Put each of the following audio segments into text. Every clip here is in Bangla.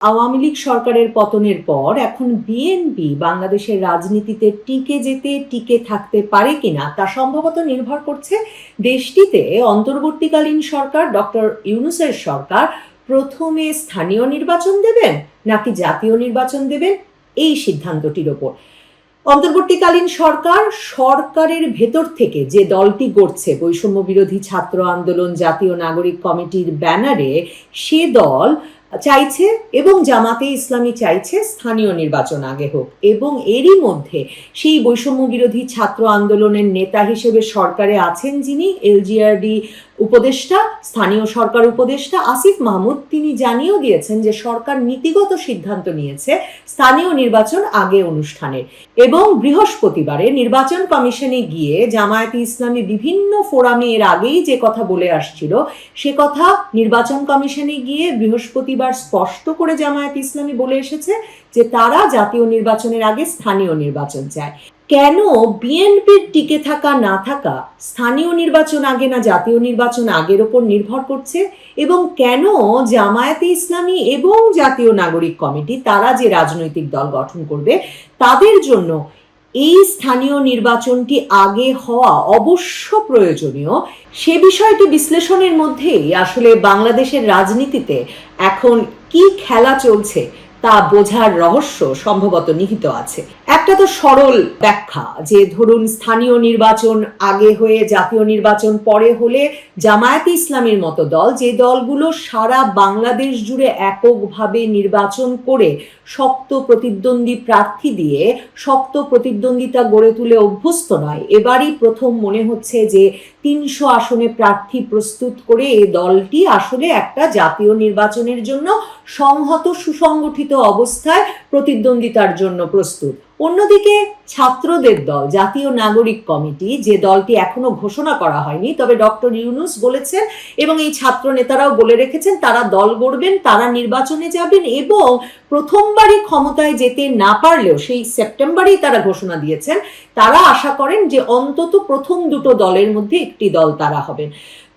আওয়ামী লীগ সরকারের পতনের পর এখন বিএনপি বাংলাদেশের রাজনীতিতে টিকে যেতে, টিকে থাকতে পারে কিনা তা সম্ভবত নির্ভর করছে দেশটিতে অন্তর্বর্তীকালীন সরকার ডক্টর ইউনুসের সরকার প্রথমে স্থানীয় নির্বাচন দেবেন নাকি জাতীয় নির্বাচন দেবেন? এই সিদ্ধান্তটির ওপর। অন্তর্বর্তীকালীন সরকার সরকারের ভেতর থেকে যে দলটি গড়ছে বৈষম্য বিরোধী ছাত্র আন্দোলন, জাতীয় নাগরিক কমিটির ব্যানারে সে দল চাইছে এবং জামাতে ইসলামী চাইছে স্থানীয় নির্বাচন আগে হোক। এবং এরই মধ্যে সেই বৈষম্য বিরোধী ছাত্র আন্দোলনের নেতা হিসেবে সরকারে আছেন যিনি, এলজিআরডি উপদেষ্টা, স্থানীয় সরকার উপদেষ্টা আসিফ মাহমুদ, তিনি জানিয়েও দিয়েছেন যে সরকার নীতিগত সিদ্ধান্ত নিয়েছে স্থানীয় নির্বাচন আগে অনুষ্ঠানের এবং বৃহস্পতিবারে নির্বাচন কমিশনে গিয়ে জামায়াতে ইসলামী বিভিন্ন ফোরামে এর আগেই যে কথা বলে আসছিল, সে কথা নির্বাচন কমিশনে গিয়ে বৃহস্পতিবার স্পষ্ট করে জামায়াত ইসলামী বলে এসেছে। যে তারা জাতীয় নির্বাচনের আগে স্থানীয় নির্বাচন চায়। কেন বিএনপির টিকে থাকা, না থাকা, স্থানীয় নির্বাচন আগে না জাতীয় নির্বাচন আগের ওপর নির্ভর করছে? এবং কেন জামায়াতে ইসলামী এবং জাতীয় নাগরিক কমিটি, তারা যে রাজনৈতিক দল গঠন করবে, তাদের জন্য এই স্থানীয় নির্বাচনটি আগে হওয়া অবশ্য প্রয়োজনীয়? সে বিষয়টি বিশ্লেষণের মধ্যেই আসলে বাংলাদেশের রাজনীতিতে এখন কি খেলা চলছে তা বোঝার রহস্য সম্ভবত নিহিত আছে। একটা তো সরল ব্যাখ্যা যে ধরুন স্থানীয় নির্বাচন আগে হয়ে জাতীয় নির্বাচন পরে হলে জামায়াতে ইসলামের মতো দল, যে দলগুলো সারা বাংলাদেশ জুড়ে এককভাবে নির্বাচন করে শক্ত প্রতিদ্বন্দ্বী প্রার্থী দিয়ে শক্ত প্রতিদ্বন্দ্বিতা গড়ে তুলে অভ্যস্ত নয়, এবারই প্রথম মনে হচ্ছে যে তিনশো আসনে প্রার্থী প্রস্তুত করে এ দলটি আসলে একটা জাতীয় নির্বাচনের জন্য সংহত সুসংগঠিত অবস্থায় প্রতিদ্বন্দ্বিতার জন্য প্রস্তুত। অন্যদিকে ছাত্রদের দল, জাতীয় নাগরিক কমিটি, যে দলটি এখনও ঘোষণা করা হয়নি, তবে ডক্টর ইউনুস বলেছেন এবং এই ছাত্র নেতারাও বলে রেখেছেন, তারা দল গড়বেন, তারা নির্বাচনে যাবেন এবং প্রথমবারই ক্ষমতায় যেতে না পারলেও সেই সেপ্টেম্বরেই তারা ঘোষণা দিয়েছেন, তারা আশা করেন যে অন্তত প্রথম দুটো দলের মধ্যে একটি দল তারা হবেন।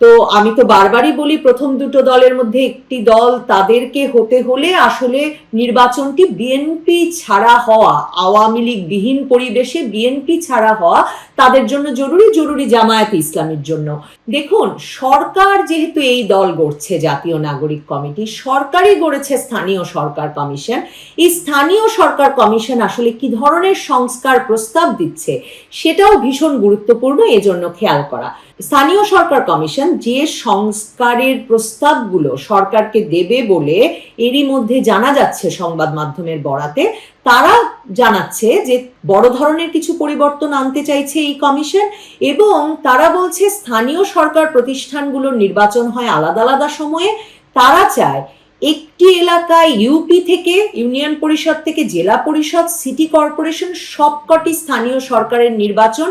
তো আমি তো বারবারই বলি প্রথম দুটো দলের মধ্যে একটি দল তাদেরকে হতে হলে আসলে নির্বাচনটি বিএনপি ছাড়া হওয়া, আওয়ামী লীগ বিহীন পরিবেশে বিএনপি ছাড়া হওয়া তাদের জন্য জরুরি জরুরি জামায়াত ইসলামের জন্য। দেখুন, সরকার যেহেতু এই দল গড়ছে, জাতীয় নাগরিক কমিটি, সরকারই গড়েছে স্থানীয় সরকার কমিশন। এই স্থানীয় সরকার কমিশন আসলে কি ধরনের সংস্কার প্রস্তাব দিচ্ছে, সেটাও ভীষণ গুরুত্বপূর্ণ, এজন্য খেয়াল করা। স্থানীয় সরকার কমিশন যে সংস্কারের প্রস্তাবগুলো সরকারকে দেবে বলে এরই মধ্যে জানা যাচ্ছে সংবাদ মাধ্যমের বরাতে, তারা জানাচ্ছে যে বড় ধরনের কিছু পরিবর্তন আনতে চাইছে এই কমিশন এবং তারা বলছে স্থানীয় সরকার প্রতিষ্ঠানগুলোর নির্বাচন হয় আলাদা আলাদা সময়ে। তারা চায় একটি এলাকায় ইউপি থেকে ইউনিয়ন পরিষদ থেকে, জেলা পরিষদ সিটি কর্পোরেশন সবকটি স্থানীয় সরকারের নির্বাচন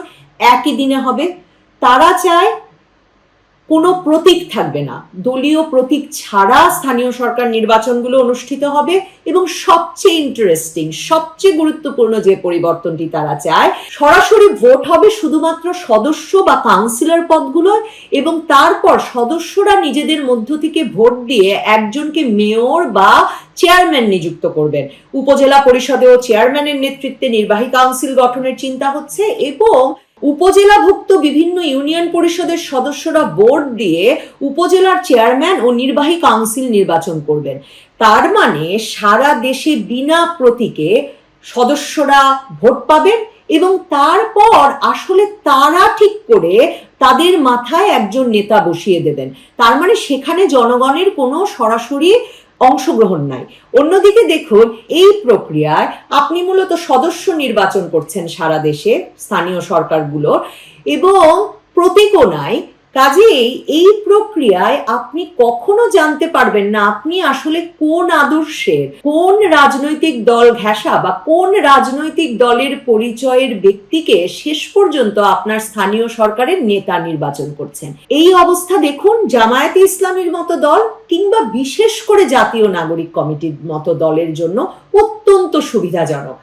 একই দিনে হবে। তারা চায় কোনো প্রতীক থাকবে না। দলীয় প্রতীক ছাড়া স্থানীয় সরকার নির্বাচনগুলো অনুষ্ঠিত হবে এবং সবচেয়ে ইন্টারেস্টিং সবচেয়ে গুরুত্বপূর্ণ যে পরিবর্তনটি তারা চায়, সরাসরি ভোট হবে শুধুমাত্র সদস্য বা কাউন্সিলর পদগুলোয় এবং তারপর সদস্যরা নিজেদের মধ্য থেকে ভোট দিয়ে একজনকে মেয়র বা চেয়ারম্যান নিযুক্ত করবেন। উপজেলা পরিষদেও চেয়ারম্যানের নেতৃত্বে নির্বাহী কাউন্সিল গঠনের চিন্তা হচ্ছে এবং উপজেলাভুক্ত বিভিন্ন ইউনিয়ন পরিষদের সদস্যরা বোর্ড দিয়ে উপজেলার চেয়ারম্যান ও নির্বাহী কাউন্সিল নির্বাচন করবেন। তার মানে সারা দেশে বিনা প্রতীকে সদস্যরা ভোট পাবেন এবং তারপর আসলে তারা ঠিক করে তাদের মাথায় একজন নেতা বসিয়ে দেবেন। তার মানে সেখানে জনগণের কোনো সরাসরি অংশগ্রহণ নাই। অন্যদিকে দেখুন, এই প্রক্রিয়ায় আপনি মূলত সদস্য নির্বাচন করছেন সারা দেশে, স্থানীয় সরকারগুলোর, এবং প্রতিকোনায় কাজেই এই প্রক্রিয়ায় আপনি কখনো জানতে পারবেন না আপনি আসলে কোন আদর্শের, কোন রাজনৈতিক দল ঘেঁষা বা কোন রাজনৈতিক দলের পরিচয়ের ব্যক্তিকে শেষ পর্যন্ত আপনার স্থানীয় সরকারের নেতা নির্বাচন করছেন। এই অবস্থা দেখুন, জামায়াতে ইসলামীর মতো দল কিংবা বিশেষ করে জাতীয় নাগরিক কমিটির মতো দলের জন্য অত্যন্ত সুবিধাজনক।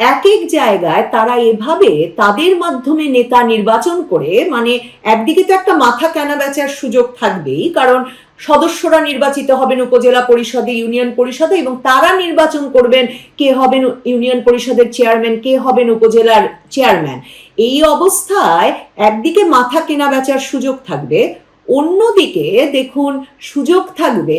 এক এক জায়গায় তারা এভাবে তাদের মাধ্যমে নেতা নির্বাচন করে মানে একদিকে তো একটা মাথা কেনা বেচার সুযোগ থাকবেই, কারণ সদস্যরা নির্বাচিত হবেন উপজেলা পরিষদে, ইউনিয়ন পরিষদে, এবং তারা নির্বাচন করবেন কে হবেন ইউনিয়ন পরিষদের চেয়ারম্যান, কে হবেন উপজেলার চেয়ারম্যান। এই অবস্থায় একদিকে মাথা কেনা বেচার সুযোগ থাকবে, অন্যদিকে দেখুন সুযোগ থাকবে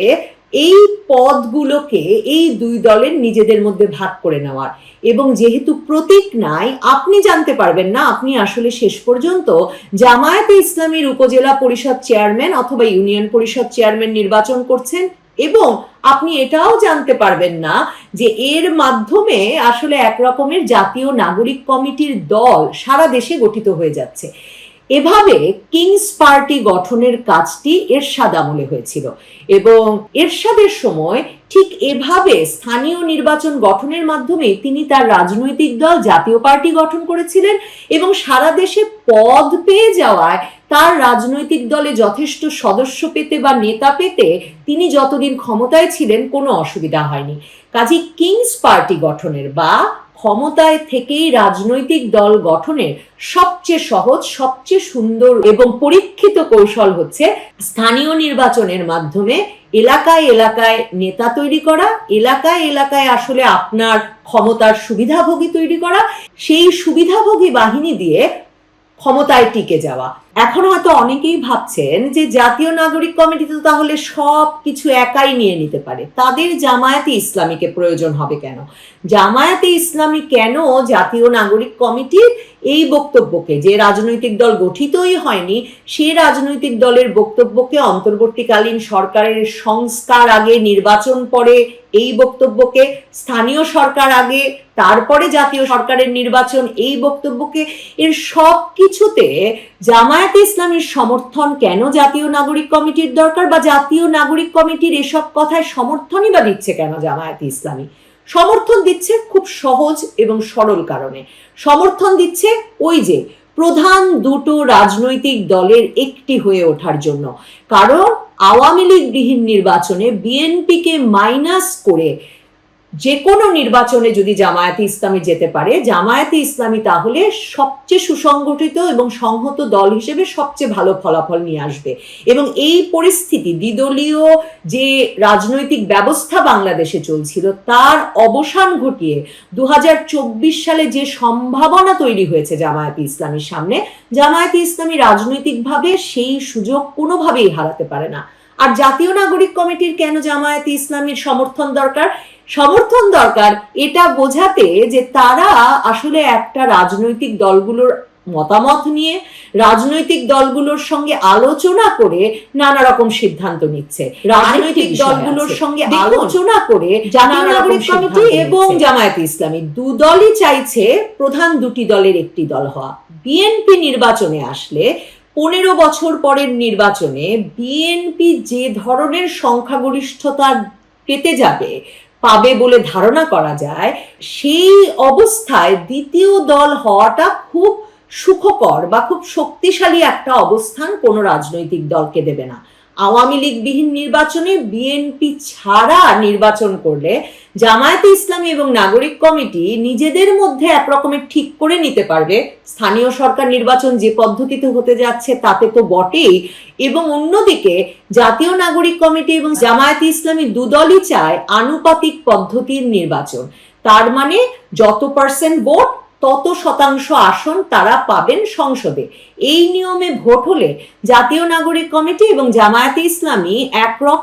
এই পদগুলোকে এই দুই দলের নিজেদের মধ্যে ভাগ করে নেওয়ার। এবং যেহেতু প্রতীক নাই, আপনি জানতে পারবেন না, আপনি আসলে শেষ পর্যন্ত জামায়াতে ইসলামীর উপজেলা পরিষদ চেয়ারম্যান অথবা ইউনিয়ন পরিষদ চেয়ারম্যান নির্বাচন করছেন এবং আপনি এটাও জানতে পারবেন না যে এর মাধ্যমে আসলে এক রকমের জাতীয় নাগরিক কমিটির দল সারা দেশে গঠিত হয়ে যাচ্ছে। এভাবে কিংস পার্টি গঠনের কাজটি এরশাদ আমলে হয়েছিল এবং এরশাদের সময় ঠিক এভাবে স্থানীয় নির্বাচন গঠনের মাধ্যমে তিনি তার রাজনৈতিক দল, জাতীয় পার্টি গঠন করেছিলেন এবং সারা দেশে পদ পেয়ে যাওয়ায় তার রাজনৈতিক দলে যথেষ্ট সদস্য পেতে বা নেতা পেতে তিনি যতদিন ক্ষমতায় ছিলেন কোনো অসুবিধা হয়নি। কাজী কিংস পার্টি গঠনের বা ক্ষমতায় থেকেই রাজনৈতিক দল গঠনের সবচেয়ে সহজ, সবচেয়ে সুন্দর এবং পরীক্ষিত কৌশল হচ্ছে স্থানীয় নির্বাচনের মাধ্যমে এলাকায় এলাকায় নেতা তৈরি করা, এলাকায় এলাকায় আসলে আপনার ক্ষমতার সুবিধাভোগী তৈরি করা। সেই সুবিধাভোগী বাহিনী দিয়ে ক্ষমতায় টিকে যাওয়া। এখন হয়তো অনেকেই ভাবছেন যে জাতীয় নাগরিক কমিটি তো তাহলে সব কিছু একাই নিয়ে নিতে পারে। তাদের জামায়াতে ইসলামীকে প্রয়োজন হবে কেন? জামায়াতে ইসলামী কেন জাতীয় নাগরিক কমিটির এই বক্তব্যকে, যে রাজনৈতিক দল গঠিতই হয়নি, সে রাজনৈতিক দলের বক্তব্যকে অন্তর্বর্তীকালীন সরকারের সংস্কার আগে, নির্বাচন পরে এই বক্তব্যকে, স্থানীয় সরকার আগে, তারপরে জাতীয় সরকারের নির্বাচন, এই বক্তব্যকে, এর সব কিছুতে জামায়াতে ইসলামীর সমর্থন কেন জাতীয় নাগরিক কমিটির দরকার বা জাতীয় নাগরিক কমিটির এসব কথায় সমর্থনই বা দিচ্ছে কেন জামায়াতে ইসলামী? সমর্থন দিচ্ছে খুব সহজ এবং সরল কারণে। সমর্থন দিচ্ছে ওই যে, প্রধান দুটো রাজনৈতিক দলের একটি হয়ে ওঠার জন্য। কারণ আওয়ামী লীগ গৃহীন নির্বাচনে বিএনপিকে মাইনাস করে যে কোনো নির্বাচনে যদি জামায়াতে ইসলামী যেতে পারে, জামায়াতে ইসলামী তাহলে সবচেয়ে সুসংগঠিত এবং সংহত দল হিসেবে সবচেয়ে ভালো ফলাফল নিয়ে আসবে। এবং এই পরিস্থিতি, দ্বিদলীয় যে রাজনৈতিক ব্যবস্থা বাংলাদেশে চলছিল, তার অবসান ঘটিয়ে দু হাজার চব্বিশ সালে যে সম্ভাবনা তৈরি হয়েছে জামায়াতে ইসলামীর সামনে, জামায়াতে ইসলামী রাজনৈতিকভাবে সেই সুযোগ কোনোভাবেই হারাতে পারে না। আর জাতীয় নাগরিক কমিটির কেন জামায়াতে ইসলামীর সমর্থন দরকার? সমর্থন দরকার এটা বোঝাতে যে তারা আসলে একটা রাজনৈতিক দলগুলোর মতামত নিয়ে রাজনৈতিক দলগুলোর সঙ্গে আলোচনা করে নানা রকম সিদ্ধান্ত নিচ্ছে। রাজনৈতিক দলগুলোর সঙ্গে আলোচনা করে নাগরিক কমিটি এবং। জামায়াতে ইসলামী দু দলই চাইছে প্রধান দুটি দলের একটি দল হওয়া। বিএনপি নির্বাচনে আসলে পনেরো বছর পরের নির্বাচনে বিএনপি যে ধরনের সংখ্যাগরিষ্ঠতা পেতে যাবে, পাবে বলে ধারণা করা যায়, সেই অবস্থায় দ্বিতীয় দল হওয়াটা খুব সুখকর বা খুব শক্তিশালী একটা অবস্থান কোনো রাজনৈতিক দলকে দেবে না। আওয়ামী লীগবিহীন নির্বাচনে বিএনপি ছাড়া নির্বাচন করলে জামায়াতে ইসলামী এবং নাগরিক কমিটি নিজেদের মধ্যে একরকমের ঠিক করে নিতে পারবে। স্থানীয় সরকার নির্বাচন যে পদ্ধতিতে হতে যাচ্ছে তাতে তো বটেই। এবং অন্যদিকে জাতীয় নাগরিক কমিটি এবং জামায়াতে ইসলামী দুদলই চায় আনুপাতিক পদ্ধতির নির্বাচন। তার মানে যত পার্সেন্ট ভোট তত শতাংশ আসন তারা পাবেন সংসদে। এই নিয়মে ভোট হলে জাতীয় নাগরিক কমিটি এবং জামায়াতে ইসলামী একরকম